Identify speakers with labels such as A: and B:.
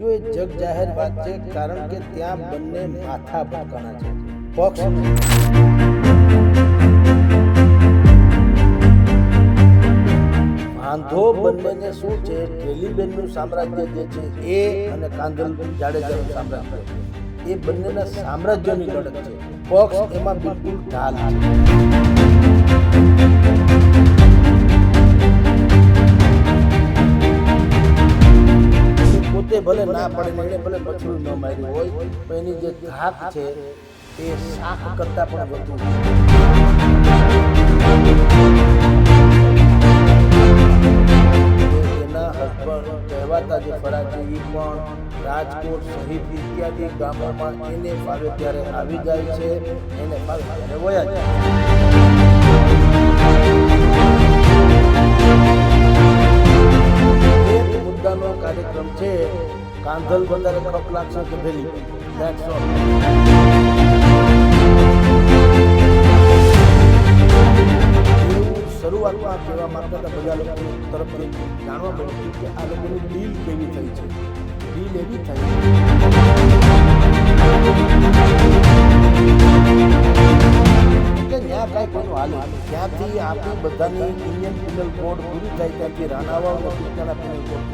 A: જો એ જગ જાહેર વાત છે, કારણ કે ત્યાં બંને માથા ભટકાણા છે. પક્ષ વાંધો બંનેને શું છે? ટ્રેલીબેનનું સામ્રાજ્ય જે છે, એ અને કાંધલ જાડેજાનું સામ્રાજ્ય. એ બંનેના સામ્રાજ્યની લડત છે. પક્ષ એમાં બિલકુલ ઢાલ છે. પોતે ભલે ના પડે એને ભલે બછડું ન માર્યું હોય, પણ એની જે ધાક છે, એ શાખ કરતા પણ વધુ એના હસબન્ડ કહેવાતા જે ફરા છે એ પણ રાજકોટ સહિત ઇત્યાદિ ગામોમાં એને ફાવે ત્યારે આવી જાય છે, એને ફાવે ત્યારે વયા જાય કાર્યક્રમ છે, કાંધલ વધારે ખપ લાગશે કે ભેલી That's all. શરૂઆતમાં કહેવા માંગતા હતા, બધા લોકો તરફથી જાણવા મળ્યું કે આ લોકોની ડીલ કેવી થઈ છે? ડીલ એવી થઈ ત્યાં કાંઈ કોઈનું હાલ ત્યાંથી આપણી બધાની ઇન્ડિયન પિનલ કોડ પૂરી થાય, ત્યાંથી રાણાવાવ પિનલ કોડ